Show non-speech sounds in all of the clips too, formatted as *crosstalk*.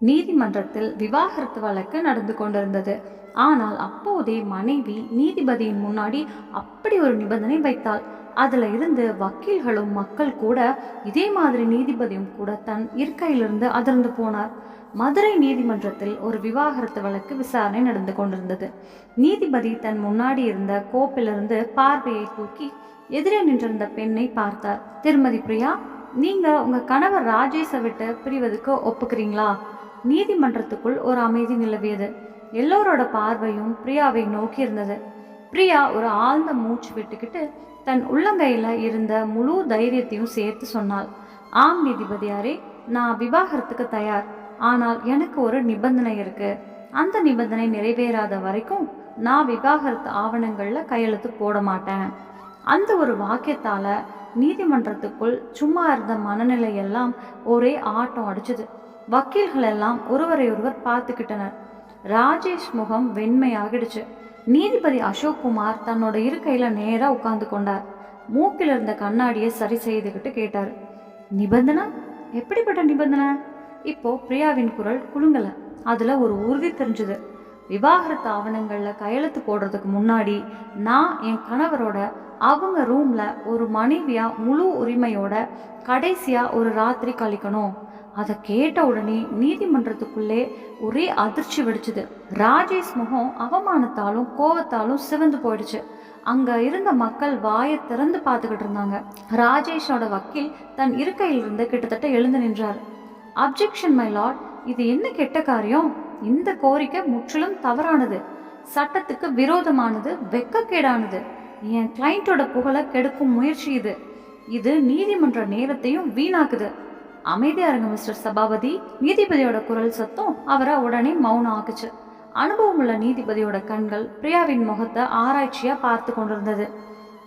நீதிமன்றத்தில் விவாகரத்து வழக்கு நடந்து கொண்டிருந்தது. ஆனால் அப்போதே மனைவி நீதிபதியின் முன்னாடி அப்படி ஒரு நிபந்தனை வைத்தாள். அதில் இருந்து வக்கீல்களும் மக்கள் கூட இதே மாதிரி நீதிபதியும் கூட தன் இருக்கையிலிருந்து அதிர்ந்து போனார். மதுரை நீதிமன்றத்தில் ஒரு விவாகரத்து வழக்கு விசாரணை நடந்து கொண்டிருந்தது. நீதிபதி தன் முன்னாடி இருந்த கோப்பிலிருந்து பார்வையை தூக்கி எதிரே நின்றிருந்த பெண்ணை பார்த்தார். திருமதி பிரியா நீங்கள் உங்கள் கணவர் ராஜேஷை விட்டு பிரிவதுக்கு ஒப்புக்கிறீங்களா? நீதிமன்றத்துக்குள் ஒரு அமைதி நிலவியது. எல்லோரோட பார்வையும் பிரியாவை நோக்கி இருந்தது. பிரியா ஒரு ஆழ்ந்த மூச்சு விட்டுக்கிட்டு தன் உள்ளங்கையில் இருந்த முழு தைரியத்தையும் சேர்த்து சொன்னாள். ஆம் நீதிபதியாரே நான் விவாகரத்துக்கு தயார். ஆனால் எனக்கு ஒரு நிபந்தனை இருக்கு. அந்த நிபந்தனை நிறைவேறாத வரைக்கும் நான் விவாகரத்து ஆவணங்களில் கையெழுத்து போட மாட்டேன். அந்த ஒரு வாக்கியத்தால் நீதிமன்றத்துக்குள் சும்மா இருந்த மனநிலை எல்லாம் ஒரே ஆட்டம் அடிச்சது. வக்கீல்களெல்லாம் ஒருவரை ஒருவர் பார்த்துக்கிட்டனர். ராஜேஷ் முகம் வெண்மையாகிடுச்சு. நீதிபதி அசோக் குமார் தன்னோட இருக்கையில நேராக உட்கார்ந்து கொண்டார். மூக்கில் இருந்த கண்ணாடியை சரி செய்துக்கிட்டு கேட்டார். நிபந்தனை? எப்படிப்பட்ட நிபந்தனை? இப்போ பிரியாவின் குரல் குலுங்கல. அதுல ஒரு உறுதி தெரிஞ்சுது. விவாகரத்து ஆவணங்களில் கையெழுத்து போடுறதுக்கு முன்னாடி நான் என் கணவரோட அவங்க ரூம்ல ஒரு மனைவியா முழு உரிமையோட கடைசியா ஒரு ராத்திரி கழிக்கணும். அதை கேட்ட உடனே நீதிமன்றத்துக்குள்ளே ஒரே அதிர்ச்சி வெடிச்சுது. ராஜேஷ் முகம் அவமானத்தாலும் கோவத்தாலும் சிவந்து போயிடுச்சு. அங்க இருந்த மக்கள் வாயை திறந்து பார்த்துக்கிட்டு இருந்தாங்க. ராஜேஷோட வக்கீல் தன் இருக்கையிலிருந்து கிட்டத்தட்ட எழுந்து நின்றார். அப்ஜெக்ஷன் மை லார்ட் இது என்ன கெட்ட காரியம்? இந்த கோரிக்கை முற்றிலும் தவறானது. சட்டத்துக்கு விரோதமானது வெக்கக்கேடானது. என் கிளைண்ட்டோட புகழை கெடுக்கும் முயற்சி இது. இது நீதிமன்ற நேரத்தையும் வீணாக்குது. அமைதியா இருங்க மிஸ்டர் சபாபதி. நீதிபதியோட குரல் சத்தம் அவரை உடனே மௌனம் ஆக்குச்சு. அனுபவமுள்ள நீதிபதியோட கண்கள் பிரியாவின் முகத்தை ஆராய்ச்சியா பார்த்து கொண்டிருந்தது.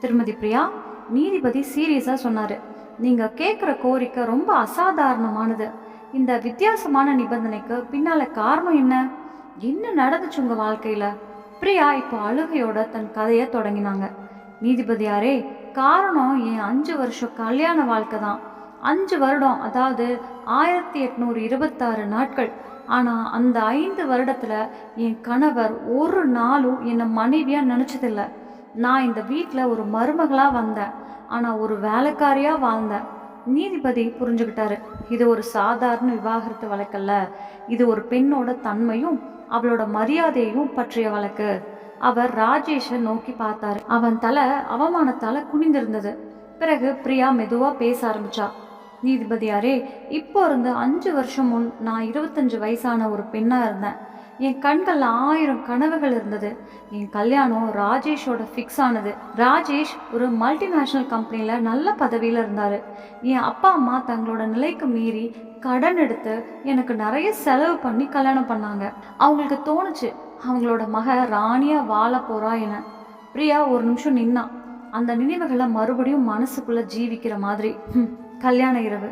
திருமதி பிரியா நீதிபதி சீரியஸா சொன்னாரு நீங்க கேட்குற கோரிக்கை ரொம்ப அசாதாரணமானது. இந்த வித்தியாசமான நிபந்தனைக்கு பின்னால காரணம் என்ன? என்ன நடந்துச்சு உங்க வாழ்க்கையில? பிரியா இப்போ அழுகையோட தன் கதையை தொடங்கினாங்க. நீதிபதியாரே காரணம் என் அஞ்சு வருஷம் கல்யாண வாழ்க்கை தான். அஞ்சு வருடம் அதாவது ஆயிரத்தி எட்நூறு இருபத்தாறு நாட்கள். ஆனால் அந்த ஐந்து வருடத்தில் என் கணவர் ஒரு நாளும் என்னை மனைவியாக நினச்சதில்ல. நான் இந்த வீட்டில் ஒரு மருமகளாக வந்தேன். ஆனால் ஒரு வேலைக்காரியாக வாழ்ந்தேன். நீதிபதி புரிஞ்சுக்கிட்டாரு இது ஒரு சாதாரண விவாகரத்து வழக்கல்ல. இது ஒரு பெண்ணோட தன்மையும் அவளோட மரியாதையும் பற்றிய வழக்கு. அவர் ராஜேஷை நோக்கி பார்த்தாரு. அவன் தலை அவமானத்தால் குனிந்திருந்தது. பிறகு பிரியா மெதுவாக பேச ஆரம்பிச்சா. நீதிபதியாரே இப்போ இருந்து அஞ்சு வருஷம் முன் நான் இருபத்தஞ்சு வயசான ஒரு பெண்ணாக இருந்தேன். என் கண்களில் ஆயிரம் கனவுகள் இருந்தது. என் கல்யாணம் ராஜேஷோட ஃபிக்ஸ் ஆனது. ராஜேஷ் ஒரு மல்டிநேஷ்னல் கம்பெனியில் நல்ல பதவியில் இருந்தார். என் அப்பா அம்மா தங்களோட நிலைக்கு மீறி கடன் எடுத்து எனக்கு நிறைய செலவு பண்ணி கல்யாணம் பண்ணாங்க. அவங்களுக்கு தோணுச்சு அவங்களோட மக ராணியாக வாழ போகிறா என. பிரியா ஒரு நிமிஷம் நின்னா அந்த நினைவுகளை மறுபடியும் மனசுக்குள்ளே ஜீவிக்கிற மாதிரி. கல்யாண இரவு.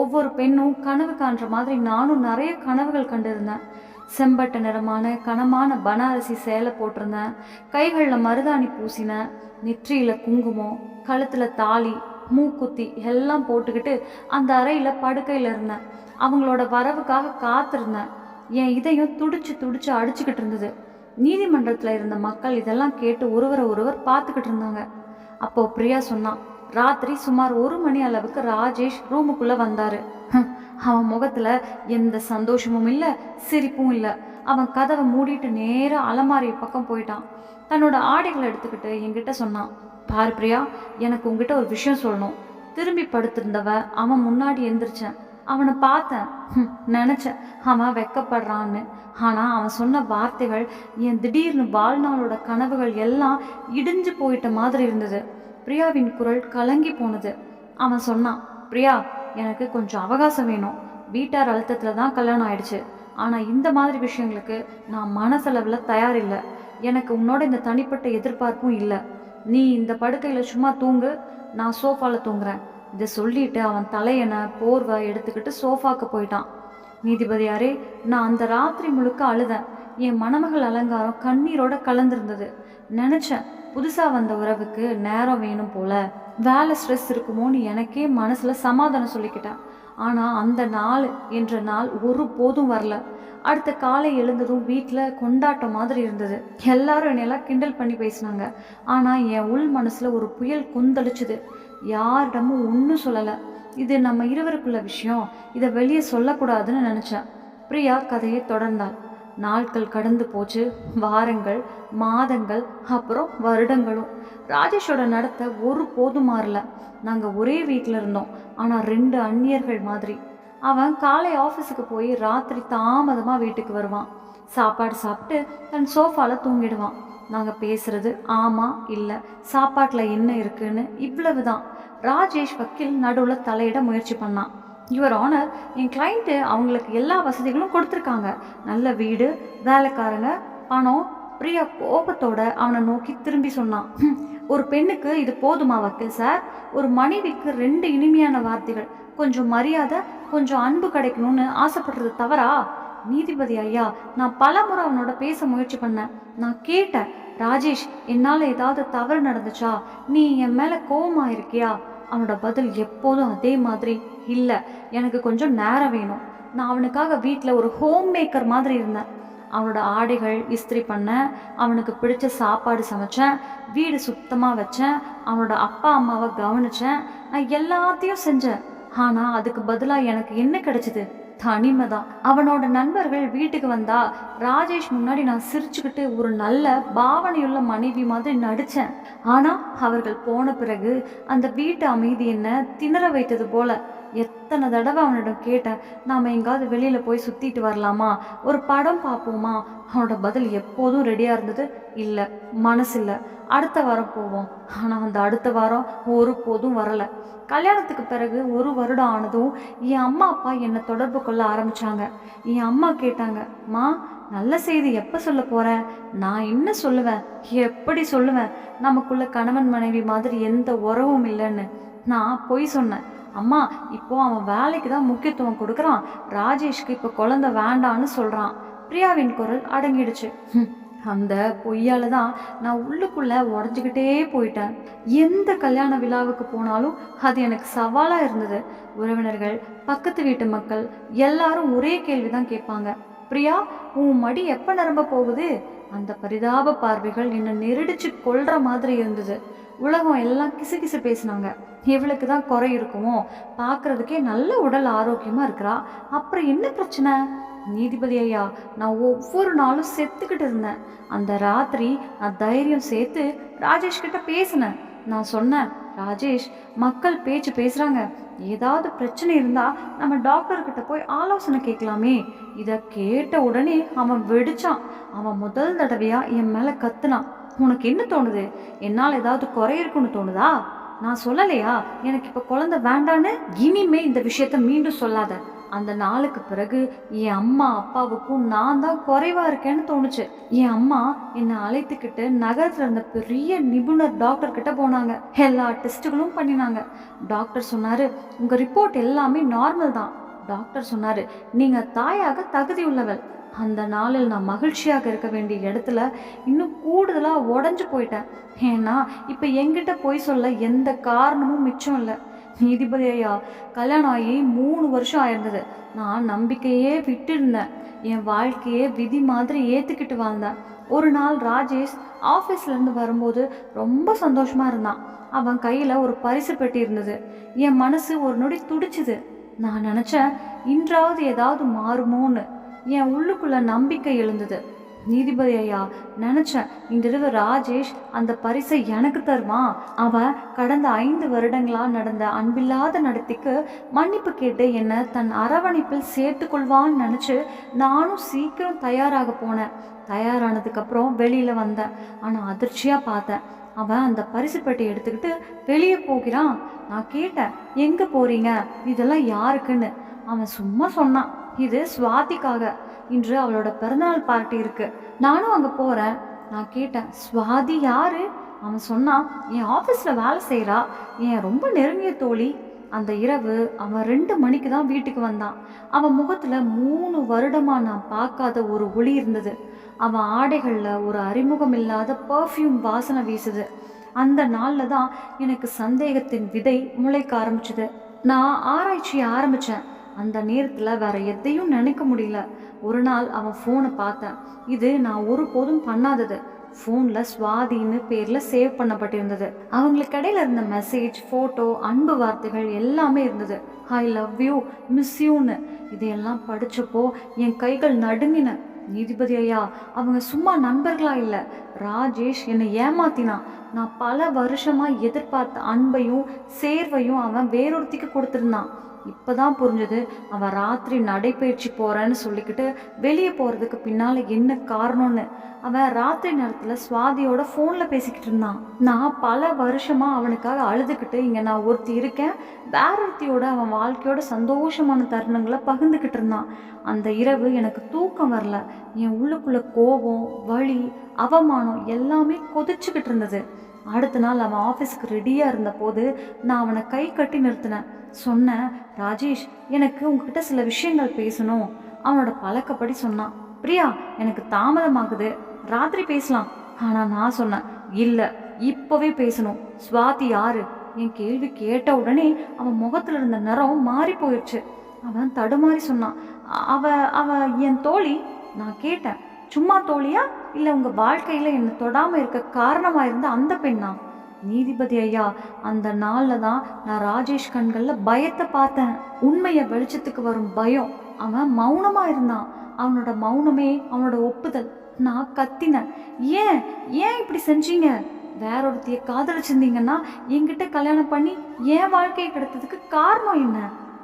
ஒவ்வொரு பெண்ணும் கனவு காண்ற மாதிரி நானும் நிறைய கனவுகள் கண்டிருந்தேன். செம்பட்ட நிறமான கனமான பனாரசி சேலை போட்டிருந்தேன். கைகளில் மருதாணி பூசினேன். நெற்றியில் குங்குமம் கழுத்தில் தாலி மூக்குத்தி எல்லாம் போட்டுக்கிட்டு அந்த அறையில் படுக்கையில் இருந்தேன். அவங்களோட வரவுக்காக காத்திருந்தேன். என் இதயம் துடிச்சு துடிச்சு அடிச்சுக்கிட்டு இருந்தது. நீதிமன்றத்தில் இருந்த மக்கள் இதெல்லாம் கேட்டு ஒருவரை ஒருவர் பார்த்துக்கிட்டு இருந்தாங்க. அப்போ பிரியா சொன்னான் ராத்திரி சுமார் ஒரு மணி அளவுக்கு ராஜேஷ் ரூமுக்குள்ள வந்தாரு. அவன் முகத்துல எந்த சந்தோஷமும் இல்ல சிரிப்பும் இல்ல. அவன் கதவை மூடிட்டு நேராக அலமாரி பக்கம் போயிட்டான். தன்னோட ஆடைகளை எடுத்துக்கிட்டு என்கிட்ட சொன்னான் பாரு பிரியா எனக்கு உங்ககிட்ட ஒரு விஷயம் சொல்லணும். திரும்பி படுத்திருந்தவ அவன் முன்னாடி எந்திரிச்சேன். அவனை பார்த்தேன். நினச்சேன் நினைச்சேன் அவன் வெக்கப்படுறான்னு. ஆனா அவன் சொன்ன வார்த்தைகள் என் திடீர்னு வாழ்நாளோட கனவுகள் எல்லாம் இடிஞ்சு போயிட்ட மாதிரி இருந்தது. பிரியாவின் குரல் கலங்கி போனது. அவன் சொன்னான் பிரியா எனக்கு கொஞ்சம் அவகாசம் வேணும். வீட்டார் அழுத்தத்தில் தான் கல்யாணம் ஆயிடுச்சு. ஆனால் இந்த மாதிரி விஷயங்களுக்கு நான் மனசளவில் தயாரில்லை. எனக்கு உன்னோட இந்த தனிப்பட்ட எதிர்பார்ப்பும் இல்லை. நீ இந்த படுக்கையில் சும்மா தூங்கு. நான் சோஃபாவில் தூங்குறேன். இதை சொல்லிட்டு அவன் தலையனை போர்வை எடுத்துக்கிட்டு சோஃபாக்கு போயிட்டான். நீதிபதியாரே நான் அந்த ராத்திரி முழுக்க அழுதேன். என் மணமகள் அலங்காரம் கண்ணீரோட கலந்துருந்தது. நினச்சேன் புதுசாக வந்த உறவுக்கு நேரம் வேணும் போல. வேலை ஸ்ட்ரெஸ் இருக்குமோன்னு எனக்கே மனசில் சமாதானம் சொல்லிக்கிட்டேன் ஆனால் அந்த நாள் என்ற நாள் ஒரு போதும் வரல. அடுத்த காலை எழுந்ததும் வீட்டில் கொண்டாட்டம் மாதிரி இருந்தது. எல்லாரும் என்னையெல்லாம் கிண்டல் பண்ணி பேசினாங்க. ஆனால் என் உள் மனசில் ஒரு புயல் கொந்தளிச்சுது. யாரிடமும் ஒன்றும் சொல்லலை. இது நம்ம இருவருக்குள்ள விஷயம். இதை வெளியே சொல்லக்கூடாதுன்னு நினச்சேன். பிரியா கதையை தொடர்ந்தாள். நாட்கள் கடந்து போச்சு. வாரங்கள் மாதங்கள் அப்புறம் வருடங்களும். ராஜேஷோட நடத்த ஒரு போதும் மாறல. நாங்கள் ஒரே வீட்டில் இருந்தோம். ஆனால் ரெண்டு அந்நியர்கள் மாதிரி. அவன் காலை ஆஃபீஸுக்கு போய் ராத்திரி தாமதமாக வீட்டுக்கு வருவான். சாப்பாடு சாப்பிட்டு தன் சோஃபாவில் தூங்கிடுவான். நாங்கள் பேசுறது ஆமாம் இல்லை சாப்பாட்டில் என்ன இருக்குன்னு? இவ்வளவு தான் ராஜேஷ் வக்கீல் நடுவில் தலையிட முயற்சி பண்ணான். யுவர் ஆனர் என் கிளைண்ட்டு அவங்களுக்கு எல்லா வசதிகளும் கொடுத்துருக்காங்க. நல்ல வீடு வேலைக்காரங்க பணம். பிரியா கோபத்தோட அவனை நோக்கி திரும்பி சொன்னான். *clears throat* ஒரு பெண்ணுக்கு இது போதுமா வக்கீல் சார்? ஒரு மனைவிக்கு ரெண்டு இனிமையான வார்த்தைகள். கொஞ்சம் மரியாதை கொஞ்சம் அன்பு கிடைக்கணும்னு ஆசைப்படுறது தவறா? நீதிபதி ஐயா நான் பல முறை அவனோட பேச முயற்சி பண்ணேன். நான் கேட்டேன் ராஜேஷ் என்னால் ஏதாவது தவறு நடந்துச்சா? நீ என் மேலே கோபமாக இருக்கியா? அவனோட பதில் எப்போதும் அதே மாதிரி இல்லை. எனக்கு கொஞ்சம் நேரம் வேணும். நான் அவனுக்காக வீட்டில் ஒரு ஹோம் மேக்கர் மாதிரி இருந்தேன். அவனோட ஆடைகள் இஸ்திரி பண்ணேன் அவனுக்கு பிடிச்ச சாப்பாடு சமைச்சேன் வீடு சுத்தமாக வச்சேன் அவனோட அப்பா அம்மாவை கவனிச்சேன் நான் எல்லாத்தையும் செஞ்சேன். ஆனால் அதுக்கு பதிலாக எனக்கு என்ன கிடைச்சிது? தனிமை தான் அவனோட நண்பர்கள் வீட்டுக்கு வந்தா ராஜேஷ் முன்னாடி நான் சிரிச்சுக்கிட்டு ஒரு நல்ல பாவனையுள்ள மனைவி மாதிரி நடித்தேன் ஆனால் அவர்கள் போன பிறகு அந்த வீட்டு அமைதி என்ன திணற வைத்தது போல. எத்தனை தடவை அவனிடம் கேட்டேன் நாம் எங்காவது வெளியில் போய் சுற்றிட்டு வரலாமா? ஒரு படம் பார்ப்போமா? அவனோட பதில் எப்போதும் ரெடியாக இருந்தது இல்லை மனசு இல்லை. அடுத்த வாரம் போவோம். ஆனால் அந்த அடுத்த வாரம் ஒரு போதும் வரலை. கல்யாணத்துக்கு பிறகு ஒரு வருடம் ஆனதும் என் அம்மா அப்பா என்னை தொடர்பு கொள்ள ஆரம்பிச்சாங்க. என் அம்மா கேட்டாங்க மா நல்ல செய்தி எப்போ சொல்ல போகிறேன் நான் என்ன சொல்லுவேன்? எப்படி சொல்லுவேன்? நமக்குள்ள கணவன் மனைவி மாதிரி எந்த உறவும் இல்லைன்னு. நான் பொய் சொன்னேன். அம்மா இப்போ அவன் வேலைக்கு தான் முக்கியத்துவம் கொடுக்குறான். ராஜேஷ்க்கு இப்போ குழந்தை வேண்டான்னு சொல்கிறான் பிரியாவின் குரல் அடங்கிடுச்சு. அந்த பொய்யால தான் நான் உள்ளுக்குள்ளே உடஞ்சிக்கிட்டே போயிட்டேன். எந்த கல்யாண விழாவுக்கு போனாலும் அது எனக்கு சவாலாக இருந்தது. உறவினர்கள் பக்கத்து வீட்டு மக்கள் எல்லாரும் ஒரே கேள்வி தான் கேட்பாங்க. பிரியா உன் மடி எப்போ நிரம்ப போகுது? அந்த பரிதாப பார்வைகள் என்னை நெருடிச்சு கொள்ற மாதிரி இருந்தது. உலகம் எல்லாம் கிசுகிசு பேசினாங்க. இவளுக்கு தான் குறை இருக்குமோ? பார்க்கறதுக்கே நல்ல உடல் ஆரோக்கியமாக இருக்கிறா. அப்புறம் என்ன பிரச்சனை? நீதிபதி ஐயா நான் ஒவ்வொரு நாளும் செத்துக்கிட்டு இருந்தேன். அந்த ராத்திரி நான் தைரியம் சேர்த்து ராஜேஷ் கிட்ட பேசினேன். நான் சொன்னேன் ராஜேஷ் மக்கள் பேச்சு பேசுகிறாங்க ஏதாவது பிரச்சனை இருந்தால் நம்ம டாக்டர்கிட்ட போய் ஆலோசனை கேட்கலாமே. இதை கேட்ட உடனே அவன் வெடிச்சான். அவன் முதல் தடவையாக என் மேலே கத்துனான். உனக்கு என்ன தோணுது? என்னால் ஏதாவது குறை இருக்குன்னு தோணுதா? நான் சொல்லலையா? எனக்கு இப்போ குழந்தை வேண்டான்னு இனிமே இந்த விஷயத்த மீண்டும் சொல்லாத. அந்த நாளுக்கு பிறகு என் அம்மா அப்பாவுக்கும் நான் தான் குறைவா இருக்கேன்னு தோணுச்சு. என் அம்மா என்னை அழைத்துக்கிட்டு நகரத்துல இருந்த பெரிய நிபுணர் டாக்டர் கிட்ட போனாங்க. எல்லா டெஸ்ட்டுகளும் பண்ணினாங்க. டாக்டர் சொன்னாரு உங்க ரிப்போர்ட் எல்லாமே நார்மல் தான். டாக்டர் சொன்னாரு நீங்க தாயாக தகுதி உள்ளவள். அந்த நாளில் நான் மகிழ்ச்சியாக இருக்க வேண்டிய இடத்துல இன்னும் கூடுதலாக உடஞ்சு போயிட்டேன். ஏன்னா இப்போ எங்கிட்ட போய் சொல்ல எந்த காரணமும் மிச்சம் இல்லை. நீதிபதி ஐயா கல்யாணம் ஆகி மூணு வருஷம் ஆயிருந்தது. நான் நம்பிக்கையே விட்டுருந்தேன். என் வாழ்க்கையே விதி மாதிரி ஏற்றுக்கிட்டு வாழ்ந்தேன். ஒரு நாள் ராஜேஷ் ஆஃபீஸ்லேருந்து வரும்போது ரொம்ப சந்தோஷமாக இருந்தான். அவன் கையில் ஒரு பரிசு பெட்டி இருந்தது. என் மனசு ஒரு நொடி துடிச்சுது. நான் நினச்சேன் இன்றாவது ஏதாவது மாறுமோன்னு. என் உள்ளுக்குள்ள நம்பிக்கை எழுந்தது. நீதிபதி ஐயா நினச்சேன் இந்த தடவை ராஜேஷ் அந்த பரிசை எனக்கு தருவான் அவன் கடந்த ஐந்து வருடங்களா நடந்த அன்பில்லாத நடத்திக்கு மன்னிப்பு கேட்டு என்னை தன் அரவணைப்பில் சேர்த்து கொள்வான்னு நினச்சி நானும் சீக்கிரம் தயாராக போனேன். தயாரானதுக்கப்புறம் வெளியில் வந்தேன். ஆனால் அதிர்ச்சியாக பார்த்தேன். அவன் அந்த பரிசு பெட்டி எடுத்துக்கிட்டு வெளியே போகிறான். நான் கேட்டேன் எங்கே போறீங்க? இதெல்லாம் யாருக்குன்னு? அவன் சும்மா சொன்னான் இது சுவாதிக்காக. இன்று அவளோட பிறந்தநாள் பார்ட்டி இருக்கு. நானும் அங்கே போகிறேன் நான் கேட்டேன் சுவாதி யாரு? அவன் சொன்னான் என் ஆஃபீஸில் வேலை செய்கிறா என் ரொம்ப நெருங்கிய தோழி. அந்த இரவு அவன் ரெண்டு மணிக்கு தான் வீட்டுக்கு வந்தான். அவன் முகத்தில் மூணு வருடமாக நான் பார்க்காத ஒரு ஒளி இருந்தது. அவன் ஆடைகளில் ஒரு அறிமுகம் இல்லாத பர்ஃப்யூம் வாசனை வீசுது. அந்த நாளில் தான் எனக்கு சந்தேகத்தின் விதை முளைக்க ஆரம்பிச்சுது. நான் ஆராய்ச்சியை ஆரம்பித்தேன் அந்த நேரத்தில் வேற எதையும் நினைக்க முடியல. ஒரு நாள் அவன் ஃபோனை பார்த்தேன். இது நான் ஒருபோதும் பண்ணாதது. ஃபோனில் சுவாதின்னு பேரில் சேவ் பண்ணப்பட்டிருந்தது. அவங்களுக்கு இடையில இருந்த மெசேஜ் ஃபோட்டோ அன்பு வார்த்தைகள் எல்லாமே இருந்தது. ஐ லவ் யூ மிஸ் யூன்னு இதையெல்லாம் படித்தப்போ என் கைகள் நடுங்கின. நீதிபதி ஐயா அவங்க சும்மா நண்பர்களா இல்லை. ராஜேஷ் என்னை ஏமாத்தினான். நான் பல வருஷமாக எதிர்பார்த்த அன்பையும் சேர்வையும் அவன் வேறொருத்திக்கு கொடுத்துருந்தான். இப்பதான் புரிஞ்சது அவன் ராத்திரி நடைப்பயிற்சி போகிறேன்னு சொல்லிக்கிட்டு வெளியே போகிறதுக்கு பின்னால் என்ன காரணம்னு. அவன் ராத்திரி நேரத்தில் சுவாதியோட ஃபோனில் பேசிக்கிட்டு இருந்தான். நான் பல வருஷமாக அவனுக்காக அழுதுகிட்டு இங்கே நான் ஒருத்தி இருக்கேன். வேற ஒருத்தியோட அவன் வாழ்க்கையோட சந்தோஷமான தருணங்களை பகிர்ந்துக்கிட்டு இருந்தான். அந்த இரவு எனக்கு தூக்கம் வரல. என் உள்ளுக்குள்ளே கோபம் வழி அவமானம் எல்லாமே கொதிச்சுக்கிட்டு இருந்தது. அடுத்த நாள் அவன் ஆஃபீஸ்க்கு ரெடியாக இருந்தபோது நான் அவனை கை கட்டி நிறுத்தினேன். சொன்னேன் ராஜேஷ் எனக்கு உங்ககிட்ட சில விஷயங்கள் பேசணும். அவனோட பழக்கப்படி சொன்னான் பிரியா எனக்கு தாமதமாகுது. ராத்திரி பேசலாம். ஆனால் நான் சொன்னேன் இல்லை இப்போவே பேசணும். சுவாதி யாரு? என் கேள்வி கேட்ட உடனே அவன் முகத்தில் இருந்த நிறம் மாறி போயிடுச்சு அவன் தடுமாறி சொன்னான் அவ அவ என் தோழி? நான் கேட்டேன் சும்மா தோழியா? இல்லை உங்கள் வாழ்க்கையில் என்னை தொடாமல் இருக்க காரணமாக இருந்த அந்த பெண்ணா? நீதிபதி ஐயா அந்த நாளில் தான் நான் ராஜேஷ் கண்களில் பயத்தை பார்த்தேன். உண்மையை வெளிச்சத்துக்கு வரும் பயம். அவன் மௌனமாக இருந்தான். அவனோட மௌனமே அவனோட ஒப்புதல். நான் கத்தினேன். ஏன்? ஏன் இப்படி செஞ்சீங்க? வேற ஒருத்திய காதலிச்சிருந்தீங்கன்னா என்கிட்ட கல்யாணம் பண்ணி என் வாழ்க்கையை கிடைத்ததுக்கு காரணம் என்ன?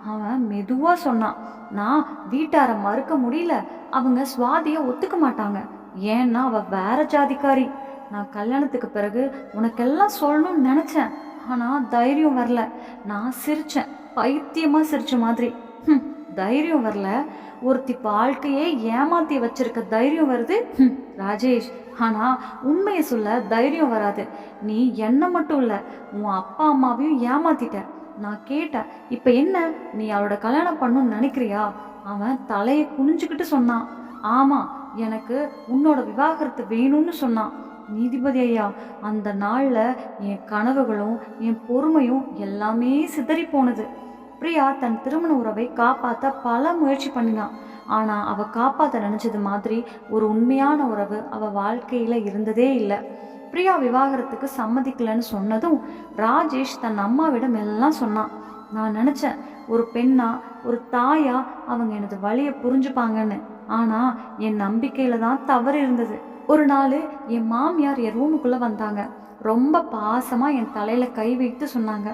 அவன் மெதுவாக சொன்னான். நான் வீட்டாரை மறுக்க முடியல. அவங்க சுவாதியை ஒத்துக்க மாட்டாங்க. ஏன்னா அவள் வேற ஜாதிக்காரி. நான் கல்யாணத்துக்கு பிறகு உனக்கெல்லாம் சொல்லணும்னு நினச்சேன். ஆனால் தைரியம் வரல. நான் சிரிச்சேன். பைத்தியமாக சிரிச்ச மாதிரி. ம் தைரியம் வரல. ஒருத்தி வாழ்க்கையே ஏமாத்தி வச்சிருக்க தைரியம் வருது. ராஜேஷ் ஆனால் உண்மையை சொல்ல தைரியம் வராது. நீ என்ன மட்டும் இல்லை உன் அப்பா அம்மாவையும் ஏமாத்திட்ட. நான் கேட்டேன் இப்போ என்ன? நீ அவளோட கல்யாணம் பண்ணணும்னு நினைக்கிறியா? அவன் தலையை குனிஞ்சுக்கிட்டு சொன்னான். ஆமாம் எனக்கு உன்னோட விவாகரத்து வேணும்னு சொன்னான். நீதிபதி ஐயா அந்த நாளில் என் கனவுகளும் என் பொறுமையும் எல்லாமே சிதறி போனது. பிரியா தன் திருமண உறவை காப்பாற்ற பல முயற்சி பண்ணினான். ஆனா அவ காப்பாற்ற நினைச்சது மாதிரி ஒரு உண்மையான உறவு அவ வாழ்க்கையில இருந்ததே இல்லை. பிரியா விவாகரத்துக்கு சம்மதிக்கலைன்னு சொன்னதும் ராஜேஷ் தன் அம்மாவிடம் எல்லாம் சொன்னான். நான் நினச்சேன் ஒரு பெண்ணா ஒரு தாயா அவங்க எனது வழியை புரிஞ்சுப்பாங்கன்னு. ஆனால் என் நம்பிக்கையில் தான் தவறு இருந்தது. ஒரு நாள் என் மாமியார் என் ரூமுக்குள்ளே வந்தாங்க. ரொம்ப பாசமாக என் தலையில் கை வைத்து சொன்னாங்க.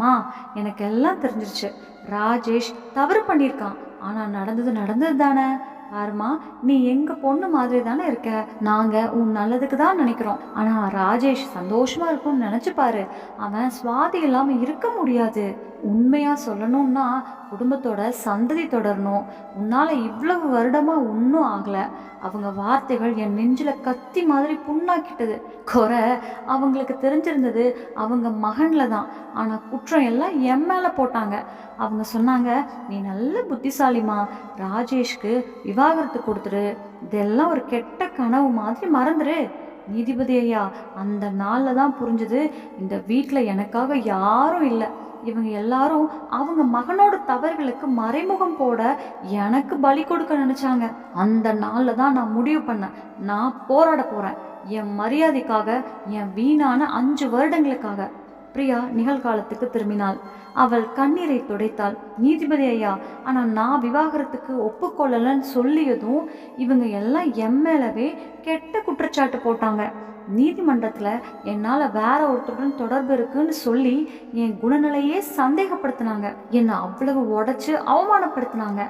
மா எனக்கு எல்லாம் தெரிஞ்சிருச்சு. ராஜேஷ் தவறு பண்ணியிருக்கான். ஆனால் நடந்தது நடந்தது தானே. பாருமா நீ எங்கள் பொண்ணு மாதிரி தானே இருக்க. நாங்கள் உன் நல்லதுக்கு தான் நினைக்கிறோம். ஆனால் ராஜேஷ் சந்தோஷமாக இருக்கும்னு நினச்சிப்பாரு அவன் சுவாதி இல்லாமல் இருக்க முடியாது. உண்மையாக சொல்லணும்னா குடும்பத்தோட சந்ததி தொடரணும். உன்னால் இவ்வளவு வருடமா ஒன்றும் ஆகலை. அவங்க வார்த்தைகள் என் நெஞ்சில் கத்தி மாதிரி புண்ணாக்கிட்டது. குறை அவங்களுக்கு தெரிஞ்சிருந்தது. அவங்க மகனில் தான். ஆனால் குற்றம் எல்லாம் என் மேலே போட்டாங்க. அவங்க சொன்னாங்க நீ நல்ல புத்திசாலிமா ராஜேஷ்க்கு விவாகரத்து கொடுத்துரு. இதெல்லாம் ஒரு கெட்ட கனவு மாதிரி மறந்துரு. நீதிபதி ஐயா அந்த நாளில் தான் புரிஞ்சுது. இந்த வீட்டில் எனக்காக யாரும் இல்லை. இவங்க எல்லாரும் அவங்க மகனோட தவறுகளுக்கு மறைமுகம் போட எனக்கு பலி கொடுக்க நினைச்சாங்க. அந்த நாளில் தான் நான் முடிவு பண்ணேன். நான் போராட போறேன். என் மரியாதைக்காக என் வீணான அஞ்சு வருடங்களுக்காக. பிரியா நிகழ்காலத்துக்கு திரும்பினாள். அவள் கண்ணீரை துடைத்தாள். நீதிபதி ஐயா ஆனால் நான் விவாகரத்துக்கு ஒப்புக்கொள்ளலன்னு சொல்லியதும் இவங்க எல்லாம் என் மேலவே கெட்ட குற்றச்சாட்டு போட்டாங்க. நீதிமன்றத்தில் என்னால் வேற ஒருத்தருடன் தொடர்பு இருக்குன்னு சொல்லி என் குணநிலையே சந்தேகப்படுத்தினாங்க. என்னை அவ்வளவு உடச்சி அவமானப்படுத்தினாங்க.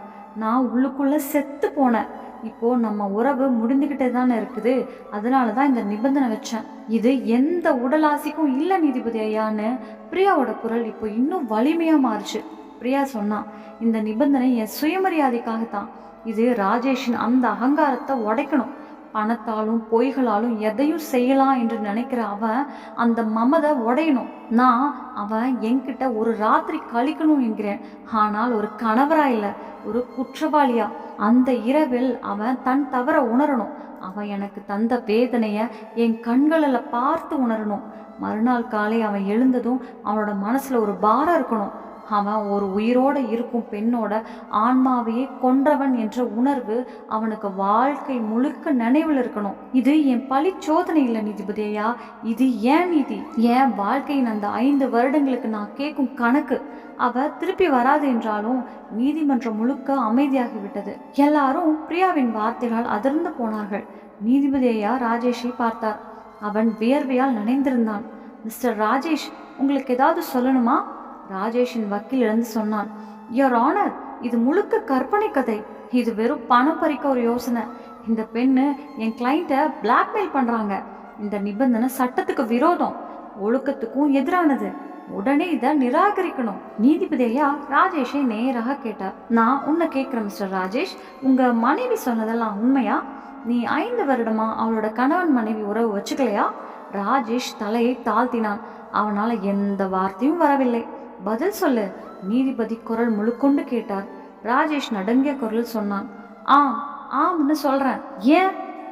நான் உள்ளுக்குள்ள செத்து போனேன். இப்போ நம்ம உறவு முடிந்துக்கிட்டே தானே இருக்குது. அதனால தான் இந்த நிபந்தனை வச்சேன். இது எந்த உடல் இல்லை நீதிபதி ஐயான்னு பிரியாவோட குரல் இப்போ இன்னும் வலிமையாக மாறுச்சு. பிரியா சொன்னான் இந்த நிபந்தனை என் சுயமரியாதைக்காகத்தான். இது ராஜேஷின் அந்த அகங்காரத்தை உடைக்கணும். பணத்தாலும் பொய்களாலும் எதையும் செய்யலாம் என்று நினைக்கிற அவன் அந்த மமதை உடையணும். நான் அவன் என்கிட்ட ஒரு ராத்திரி கழிக்கணும் என்கிறேன். ஆனால் ஒரு கணவரா இல்லை ஒரு குற்றவாளியா. அந்த இரவில் அவன் தன் தவற உணரணும். அவன் எனக்கு தந்த வேதனையை என் கண்களில் பார்த்து உணரணும். மறுநாள் காலை அவன் எழுந்ததும் அவனோட மனசுல ஒரு பாரம் இருக்கணும். அவன் ஒரு உயிரோட இருக்கும் பெண்ணோட ஆன்மாவையே கொன்றவன் என்ற உணர்வு அவனுக்கு வாழ்க்கை முழுக்க நினைவில் இருக்கணும். இது என் பழி சோதனை இல்லை நீதிபதியா? இது ஏன் நீதி? என் வாழ்க்கையின் அந்த ஐந்து வருடங்களுக்கு நான் கேட்கும் கணக்கு? அவ திருப்பி வராது என்றாலும் நீதிமன்றம் முழுக்க அமைதியாகிவிட்டது. எல்லாரும் பிரியாவின் வார்த்தைகளால் அதிர்ந்து போனார்கள். நீதிபதியா ராஜேஷை பார்த்தார். அவன் வியர்வையால் நனைந்திருந்தான். மிஸ்டர் ராஜேஷ் உங்களுக்கு ஏதாவது சொல்லணுமா? ராஜேஷின் வக்கீலிருந்து சொன்னான் யோர் ஆனர் இது முழுக்க கற்பனை கதை. இது வெறும் பணம் பறிக்க ஒரு யோசனை. இந்த பெண்ணு என் கிளைண்ட்டை பிளாக்மெயில் பண்ணுறாங்க இந்த நிபந்தனை சட்டத்துக்கு விரோதம். ஒழுக்கத்துக்கும் எதிரானது. உடனே இதை நிராகரிக்கணும். நீதிபதி ஐயா ராஜேஷை நேராக கேட்டார். நான் உன்னை கேட்குறேன் மிஸ்டர் ராஜேஷ். உங்கள் மனைவி சொன்னதெல்லாம் உண்மையா? நீ ஐந்து வருடமா அவளோட கணவன் மனைவி உறவு வச்சுக்கலையா? ராஜேஷ் தலையை தாழ்த்தினான். அவனால் எந்த வார்த்தையும் வரவில்லை. பதில் சொல்லு. நீதிபதி குரல் முழுக்கொண்டு கேட்டார். ராஜேஷ் நடுங்கிய குரல் சொன்னான். ஆம் ஆம்னு சொல்றேன். ஏன்?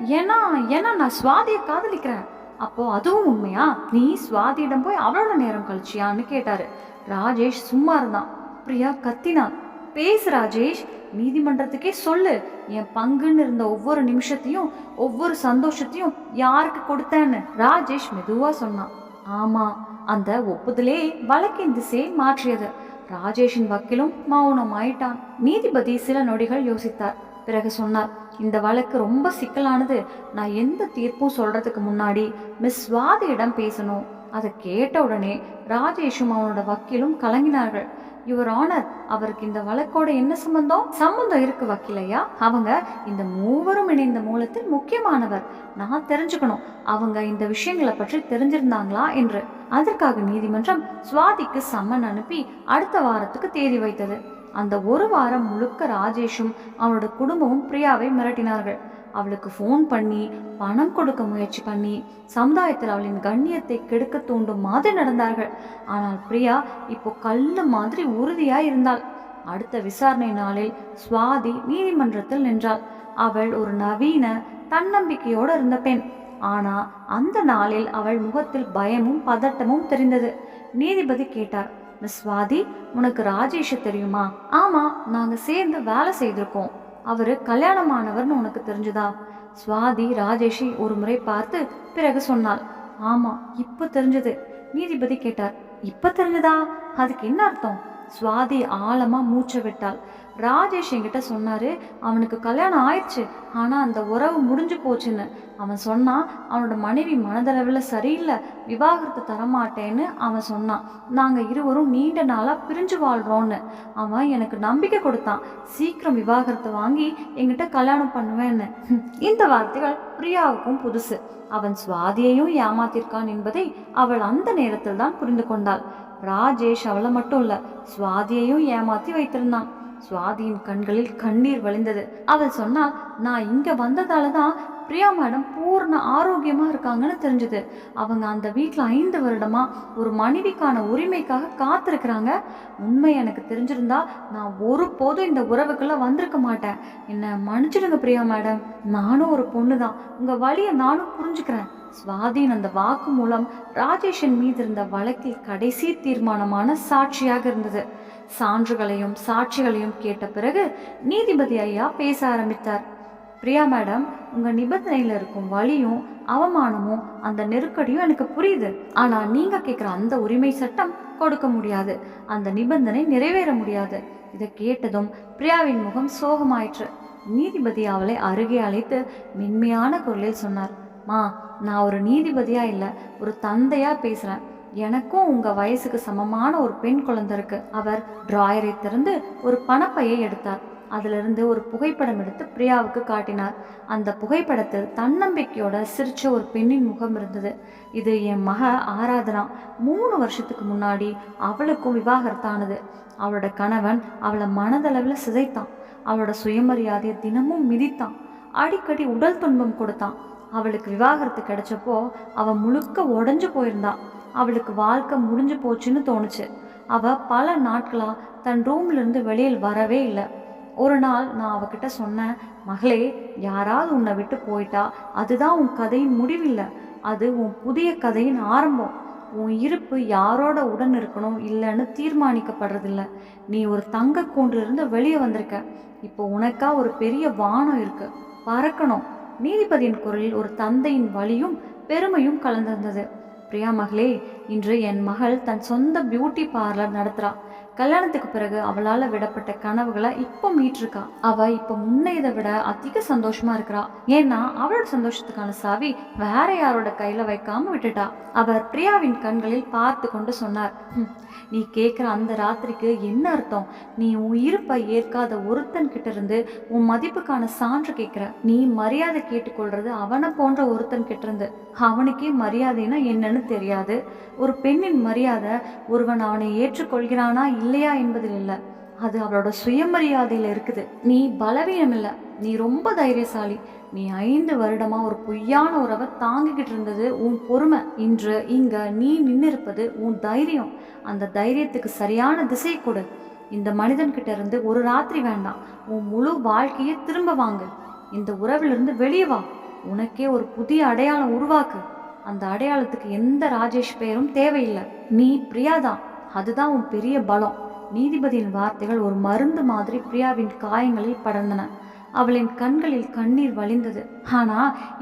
ஏன்னா ஏன்னா நான் சுவாதியை காதலிக்கிறேன். அப்போ அதுவும் உண்மையா? நீ சுவாதியிடம் போய் அவ்வளோ நேரம் கழிச்சியான்னு கேட்டாரு. ராஜேஷ் சும்மா இருந்தான். பிரியா கத்தினான். பேசு ராஜேஷ் நீதிமன்றத்துக்கே சொல்லு. என் பங்குன்னு இருந்த ஒவ்வொரு நிமிஷத்தையும் ஒவ்வொரு சந்தோஷத்தையும் யாருக்கு கொடுத்தேன்னு? ராஜேஷ் மெதுவா சொன்னான். ஆமா அந்த ஒப்புதலே வழக்கின் திசையை மாற்றியது. ராஜேஷின் வக்கீலும் மௌனம் ஆயிட்டான் நீதிபதி சில நொடிகள் யோசித்தார். பிறகு சொன்னார் இந்த வழக்கு ரொம்ப சிக்கலானது. நான் எந்த தீர்ப்பும் சொல்றதுக்கு முன்னாடி மிஸ் சுவாதியிடம் பேசணும். அதை கேட்ட உடனே ராஜேஷும் அவனோட வக்கீலும் கலங்கினார்கள். யுவர் ஆனர் அவருக்கு இந்த வழக்கோட என்ன சம்பந்தம்? சம்பந்தம் இருக்கு வக்கீலையா? அவங்க இந்த மூவரும் இணைந்த மூலத்தில் முக்கியமானவர். நான் தெரிஞ்சுக்கணும். அவங்க இந்த விஷயங்களை பற்றி தெரிஞ்சிருந்தாங்களா என்று. அதற்காக நீதிமன்றம் சுவாதிக்கு சம்மன் அனுப்பி அடுத்த வாரத்துக்கு தேதி வைத்தது. அந்த ஒரு வாரம் முழுக்க ராஜேஷும் அவனோட குடும்பமும் பிரியாவை மிரட்டினார்கள். அவளுக்கு ஃபோன் பண்ணி பணம் கொடுக்க முயற்சி பண்ணி சமுதாயத்தில் அவளின் கண்ணியத்தை கெடுக்க தூண்டும் மாதிரி நடந்தார்கள். ஆனால் பிரியா இப்போ கல்லு மாதிரி உறுதியாக இருந்தாள். அடுத்த விசாரணை நாளில் சுவாதி நீதிமன்றத்தில் நின்றாள். அவள் ஒரு நவீன தன்னம்பிக்கையோடு இருந்த பெண். ஆனால் அந்த நாளில் அவள் முகத்தில் பயமும் பதட்டமும் தெரிந்தது. நீதிபதி கேட்டார் மிஸ் சுவாதி உனக்கு ராஜேஷ தெரியுமா? ஆமா நாங்க சேர்ந்து வேலை செய்திருக்கோம். அவரு கல்யாணமானவர்னு உனக்கு தெரிஞ்சுதா? சுவாதி ராஜேஷை ஒரு முறை பார்த்து பிறகு சொன்னாள். ஆமா இப்ப தெரிஞ்சது. நீதிபதி கேட்டார். இப்ப தெரிஞ்சதா? அதுக்கு என்ன அர்த்தம்? சுவாதி ஆழமா மூச்சை விட்டாள். ராஜேஷ் என்கிட்ட சொன்னாரு அவனுக்கு கல்யாணம் ஆயிடுச்சு ஆனா அந்த உறவு முடிஞ்சு போச்சுன்னு. அவன் சொன்னான் அவனோட மனைவி மனதளவில் சரியில்லை விவாகரத்து தரமாட்டேன்னு அவன் சொன்னான். நாங்க இருவரும் நீண்ட நாளா பிரிஞ்சு வாழ்றோன்னு. அவன் எனக்கு நம்பிக்கை கொடுத்தான். சீக்கிரம் விவாகரத்து வாங்கி என்கிட்ட கல்யாணம் பண்ணுவேன்னு. *laughs* இந்த வார்த்தைகள் பிரியாவுக்கும் புதுசு. அவன் சுவாதியையும் ஏமாத்திருக்கான் என்பதை அவள் அந்த நேரத்தில் தான் புரிந்து கொண்டாள். ராஜேஷ் அவளை மட்டும் இல்ல சுவாதியையும் ஏமாத்தி வைத்திருந்தான். சுவாதியின் கண்களில் கண்ணீர் வழிந்தது. அவள் சொன்னால் நான் இங்க வந்ததால தான் பிரியா மேடம் பூர்ண ஆரோக்கியமா இருக்காங்கன்னு தெரிஞ்சது. அவங்க அந்த வீட்டில் ஐந்து வருடமா ஒரு மனைவிக்கான உரிமைக்காக காத்திருக்கிறாங்க. உண்மை எனக்கு தெரிஞ்சிருந்தா நான் ஒருபோதும் இந்த உறவுக்குள்ள வந்திருக்க மாட்டேன். என்ன மன்னிச்சிடுங்க பிரியா மேடம். நானும் ஒரு பொண்ணு தான் உங்க வழியை நானும் புரிஞ்சுக்கிறேன். சுவாதியின் அந்த வாக்கு மூலம் ராஜேஷன் மீது இருந்த வழக்கில் கடைசி தீர்மானமான சாட்சியாக இருந்தது. சான்றுகளையும் சாட்சிகளையும் கேட்ட பிறகு நீதிபதி ஐயா பேச ஆரம்பித்தார். பிரியா மேடம் உங்க நிபந்தனையில இருக்கும் வழியும் அவமானமும் அந்த நெருக்கடியும் எனக்கு புரியுது. ஆனா நீங்க கேட்குற அந்த உரிமை சட்டம் கொடுக்க முடியாது. அந்த நிபந்தனை நிறைவேற முடியாது. இதை கேட்டதும் பிரியாவின் முகம் சோகமாயிற்று. நீதிபதி அவளை அருகே அழைத்து மென்மையான குரலில் சொன்னார். மா நான் ஒரு நீதிபதியா இல்லை ஒரு தந்தையா பேசுறேன். எனக்கும் உங்க வயசுக்கு சமமான ஒரு பெண் குழந்தை இருக்கு. அவர் டிராயரை திறந்து ஒரு பணப்பையை எடுத்தார். அதிலிருந்து ஒரு புகைப்படம் எடுத்து பிரியாவுக்கு காட்டினார். அந்த புகைப்படத்தில் தன்னம்பிக்கையோட சிரிச்ச ஒரு பெண்ணின் முகம் இருந்தது. இது என் மக ஆராதனா. மூணு வருஷத்துக்கு முன்னாடி அவளுக்கும் விவாகரத்தானது அவளோட கணவன் அவளை மனதளவில் சிதைத்தான். அவளோட சுயமரியாதையை தினமும் மிதித்தான். அடிக்கடி உடல் துன்பம் கொடுத்தான். அவளுக்கு விவாகரத்து கிடைச்சப்போ அவள் முழுக்க உடஞ்சு போயிருந்தான் அவளுக்கு வாழ்க்கை முடிஞ்சு போச்சுன்னு தோணுச்சு. அவ பல நாட்களா தன் ரூம்ல இருந்து வெளியில் வரவே இல்லை. ஒரு நாள் நான் அவகிட்ட சொன்னேன் மகளே யாராவது உன்னை விட்டு போயிட்டா அதுதான் உன் கதையின் முடிவில்லை. அது உன் புதிய கதையின் ஆரம்பம். உன் இருப்பு யாரோட உடன் இருக்கணும் இல்லைன்னு தீர்மானிக்கப்படுறதில்ல. நீ ஒரு தங்க கூண்டிலிருந்து வெளியே வந்திருக்க. இப்போ உனக்கா ஒரு பெரிய வானம் இருக்கு. பறக்கணும். நீதிபதியின் குரலில் ஒரு தந்தையின் வலியும் பெருமையும் கலந்திருந்தது. பிரியா மகளே இன்று என் மகள் தன் சொந்த பியூட்டி பார்லர் நடத்துகிறாள் கல்யாணத்துக்கு பிறகு அவளால் விடப்பட்ட கனவுகளை இப்போ மீட்டிருக்கா. அவ இப்போ முன்னையதை விட அதிக சந்தோஷமா இருக்கிறா. ஏன்னா அவளோட சந்தோஷத்துக்கான சாவி வேற யாரோட கையில வைக்காம விட்டுட்டா. அவர் பிரியாவின் கண்களில் பார்த்து கொண்டு சொன்னார் நீ கேட்குற அந்த ராத்திரிக்கு என்ன அர்த்தம்? நீ உன் இருப்பை ஏற்காத ஒருத்தன் கிட்ட இருந்து உன் மதிப்புக்கான சான்று கேட்குற நீ மரியாதை கேட்டுக்கொள்றது அவனை போன்ற ஒருத்தன் கிட்ட இருந்து. அவனுக்கே மரியாதைனா என்னன்னு தெரியாது. ஒரு பெண்ணின் மரியாதை ஒருவன் அவனை ஏற்றுக்கொள்கிறானா இல்லையா என்பதில் இல்லை. அது அவளோட சுயமரியாதையில் இருக்குது. நீ பலவீனம் இல்லை. நீ ரொம்ப தைரியசாலி. நீ ஐந்து வருடமா ஒரு பொய்யான உறவை தாங்கிக்கிட்டு இருந்தது உன் பொறுமை. இன்று இங்க நீ நின்று இருப்பது உன் தைரியம். அந்த தைரியத்துக்கு சரியான திசை கொடு. இந்த மனிதன்கிட்ட இருந்து ஒரு ராத்திரி வேண்டாம். உன் முழு வாழ்க்கையை திரும்ப வாங்கு. இந்த உறவிலிருந்து வெளியே வா. உனக்கே ஒரு புதிய அடையாளம் உருவாக்கு. அந்த அடையாளத்துக்கு எந்த ராஜேஷ் பெயரும் தேவையில்லை. நீ பிரியாதான். அதுதான் உன் பெரிய பலம். நீதிபதியின் வார்த்தைகள் ஒரு மருந்து மாதிரி பிரியாவின் காயங்களில் படர்ந்தன. அவளின் கண்களில் கண்ணீர் வழிந்தது. ஆனா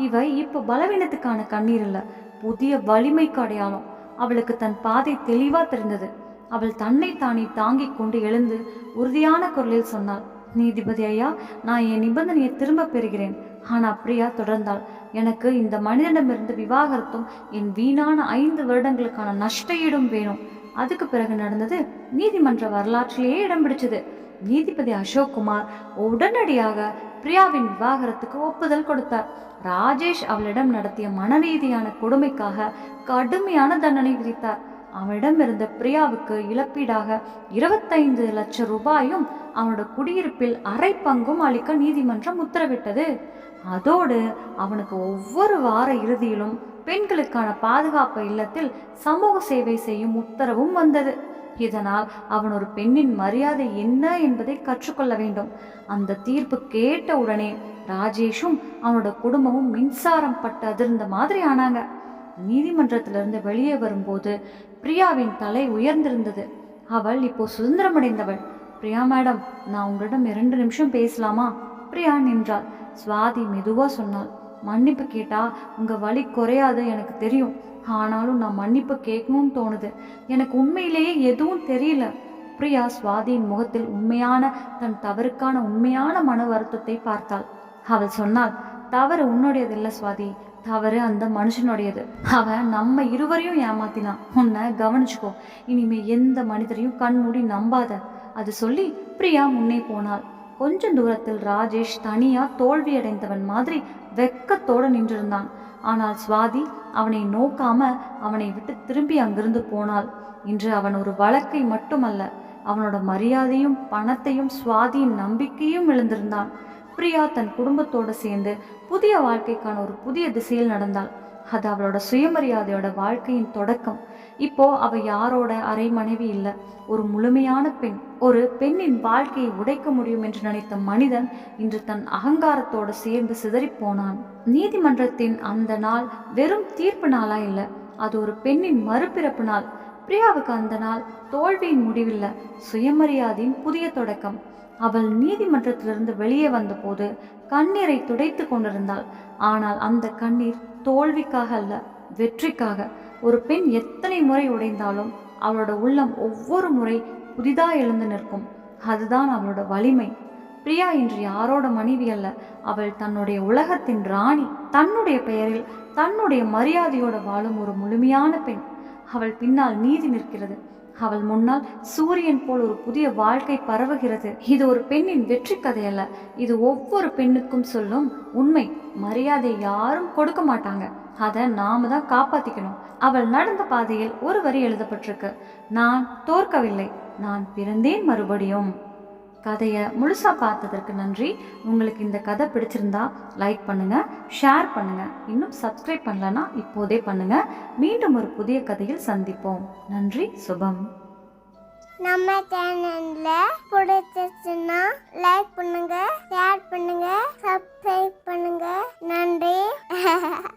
இவை இப்போ பலவீனத்துக்கான கண்ணீர் இல்லை புதிய வலிமைக்கு அடையாளம். அவளுக்கு தன் பாதை தெளிவா தெரிந்தது. அவள் தன்னை தானே தாங்கிக் கொண்டு எழுந்து உறுதியான குரலில் சொன்னாள் நீதிபதி ஐயா நான் என் நிபந்தனையை திரும்ப பெறுகிறேன். ஆனா பிரியா தொடர்ந்தாள் எனக்கு இந்த மனிதனிடமிருந்து விவாகரத்தும் என் வீணான ஐந்து வருடங்களுக்கான நஷ்ட ஈடும் வேணும். அதுக்கு பிறகு நடந்தது நீதிமன்ற வரலாற்றிலேயே இடம் பிடிச்சது. நீதிபதி அசோக் குமார் உடனடியாக பிரியாவின் விவாகரத்துக்கு ஒப்புதல் கொடுத்தார். ராஜேஷ் அவளிடம் நடத்திய மனரீதியான கொடுமைக்காக கடுமையான தண்டனை விதித்தார். அவனிடம் இருந்த பிரியாவுக்கு இழப்பீடாக இருபத்தைந்து லட்சம் ரூபாயும் அவனோட குடியிருப்பில் அரை பங்கும் அளிக்க நீதிமன்றம் உத்தரவிட்டது. அதோடு அவனுக்கு ஒவ்வொரு வார இறுதியிலும் பெண்களுக்கான பாதுகாப்பு இல்லத்தில் சமூக சேவை செய்யும் உத்தரவும் வந்தது. இதனால் அவன் ஒரு பெண்ணின் மரியாதை என்ன என்பதை கற்றுக்கொள்ள வேண்டும். அந்த தீர்ப்பு கேட்ட உடனே ராஜேஷும் அவனோட குடும்பமும் மின்சாரம் பட்டு அதிர்ந்த மாதிரி ஆனாங்க. நீதிமன்றத்திலிருந்து வெளியே வரும்போது பிரியாவின் தலை உயர்ந்திருந்தது. அவள் இப்போ சுதந்திரமடைந்தவள். பிரியா மேடம் நான் உங்களிடம் இரண்டு நிமிஷம் பேசலாமா? பிரியா நின்றாள். சுவாதி மெதுவா சொன்னாள். மன்னிப்பு கேட்டா உங்க வழி குறையாது எனக்கு தெரியும். ஆனாலும் நான் மன்னிப்பு கேட்கணும்னு தோணுது. எனக்கு உண்மையிலேயே எதுவும் தெரியல. பிரியா சுவாதியின் முகத்தில் உண்மையான தன் தவறுக்கான உண்மையான மன வருத்தத்தை பார்த்தாள். அவள் சொன்னாள் தவறு உன்னுடையது இல்லை சுவாதி. தவறு அந்த மனுஷனுடையது. அவன் நம்ம இருவரையும் ஏமாத்தினான் உன்னை கவனிச்சுக்கோ. இனிமே எந்த மனிதரையும் கண்மூடி நம்பாத. அது சொல்லி பிரியா முன்னே போனாள். கொஞ்சம் தூரத்தில் ராஜேஷ் தனியா தோல்வியடைந்தவன் மாதிரி வெக்கத்தோடு நின்றிருந்தான். ஆனால் சுவாதி அவனை நோக்காம அவனை விட்டு திரும்பி அங்கிருந்து போனாள். இன்று அவன் ஒரு வழக்கை மட்டுமல்ல அவனோட மரியாதையும் பணத்தையும் சுவாதியின் நம்பிக்கையும் இழந்திருந்தான். பிரியா தன் குடும்பத்தோடு சேர்ந்து புதிய வாழ்க்கைக்கான ஒரு புதிய திசையில் நடந்தாள். அது அவளோட சுயமரியாதையோட வாழ்க்கையின் தொடக்கம். இப்போ அவ யாரோட அரை மனைவி இல்ல. ஒரு முழுமையான பெண் ஒரு பெண்ணின் வாழ்க்கையை உடைக்க முடியும் என்று நினைத்த மனிதன் இன்று தன் அகங்காரத்தோடு சேர்ந்து சிதறிப் போனான் நீதிமன்றத்தின் அந்த நாள் வெறும் தீர்ப்பு நாளா இல்ல அது ஒரு பெண்ணின் மறுபிறப்பு நாள். பிரியாவுக்கு அந்த நாள் தோல்வியின் முடிவில்ல சுயமரியாதையின் புதிய தொடக்கம். அவள் நீதிமன்றத்திலிருந்து வெளியே வந்தபோது கண்ணீரை துடைத்து கொண்டிருந்தாள். ஆனால் அந்த கண்ணீர் தோல்விக்காக அல்ல வெற்றிக்காக. ஒரு பெண் எத்தனை முறை உடைந்தாலும் அவளோட உள்ளம் ஒவ்வொரு முறை புதிதா எழுந்து நிற்கும். அதுதான் அவளோட வலிமை. பிரியா இன்று யாரோட மனைவி அல்ல அவள் தன்னுடைய உலகத்தின் ராணி. தன்னுடைய பெயரில் தன்னுடைய மரியாதையோட வாழும் ஒரு முழுமையான பெண். அவள் பின்னால் நீதி நிற்கிறது. அவள் முன்னால் சூரியன் போல் ஒரு புதிய வாழ்க்கை பரவுகிறது. இது ஒரு பெண்ணின் வெற்றி கதை அல்ல. இது ஒவ்வொரு பெண்ணுக்கும் சொல்லும் உண்மை. மரியாதை யாரும் கொடுக்க மாட்டாங்க. அதை நாம தான் காப்பாத்திக்கணும். அவள் நடந்த பாதையில் ஒரு வரி எழுதப்பட்டிருக்கு. நான் தோற்கவில்லை. நான் பிறந்தேன் மறுபடியும். கதையை முழுசாக பார்த்ததற்கு நன்றி. உங்களுக்கு இந்த கதை பிடிச்சிருந்தா லைக் பண்ணுங்கள் ஷேர் பண்ணுங்கள் இன்னும் சப்ஸ்கிரைப் பண்ணலன்னா இப்போதே பண்ணுங்கள் மீண்டும் ஒரு புதிய கதையில் சந்திப்போம். நன்றி சுபம். நம்ம சேனல்ல பிடிச்சிருச்சுன்னா லைக் பண்ணுங்க ஷேர் பண்ணுங்க சப்ஸ்கிரைப் பண்ணுங்க. நன்றி. *laughs*